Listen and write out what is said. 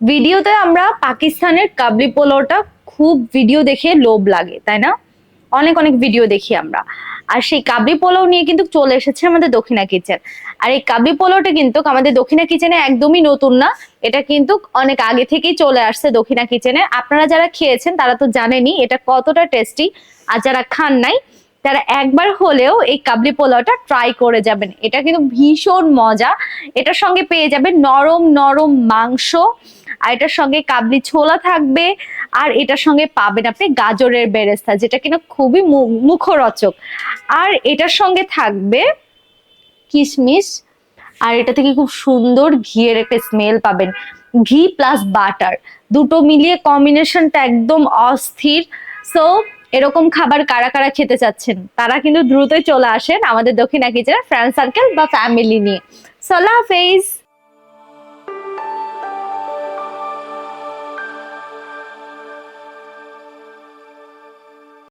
ভিডিওতে আমরা পাকিস্তানের কাবলি পোলাওটা খুব ভিডিও দেখে লোভ লাগে, তাই না? অনেক অনেক ভিডিও দেখি আমরা। আর সেই কাবলি পোলাও নিয়ে কিন্তু চলে এসেছে আমাদের দক্ষিণা কিচেন। আর এই কাবলি পোলাওটা কিন্তু আমাদের দক্ষিণা কিচেনে একদমই নতুন না। এটা কিন্তু অনেক আগে থেকেই চলে আসছে দক্ষিণা কিচেনে। আপনারা যারা খেয়েছেন, তারা তো জানেনই, এটা কতটা টেস্টি আর যারা খান নাই, তারা একবার হলেও এই কাবলি পোলাওটা ট্রাই করে যাবেন। এটা কিন্তু ভীষণ মজা। এটার সঙ্গে পেয়ে যাবেন নরম নরম মাংস। আর এটার সঙ্গে কাবলি ছোলা থাকবে, আর এটার সঙ্গে পাবেন আপনি গাজরের বেরেস্তা, যেটা কিনা খুবই মুখরোচক। আর এটার সঙ্গে থাকবে কিশমিশ, আর এটা থেকে খুব সুন্দর ঘিয়ের একটা স্মেল পাবেন। ঘি প্লাস বাটার দুটো মিলিয়ে কম্বিনেশনটা একদম অস্থির। সো এরকম খাবার কারা কারা খেতে চাচ্ছেন, তারা কিন্তু দ্রুতই চলে আসেন আমাদের দক্ষিণা কিচেনের ফ্রেন্ড সার্কেল বা ফ্যামিলি নিয়ে। সাল্লাহ হাফেজ।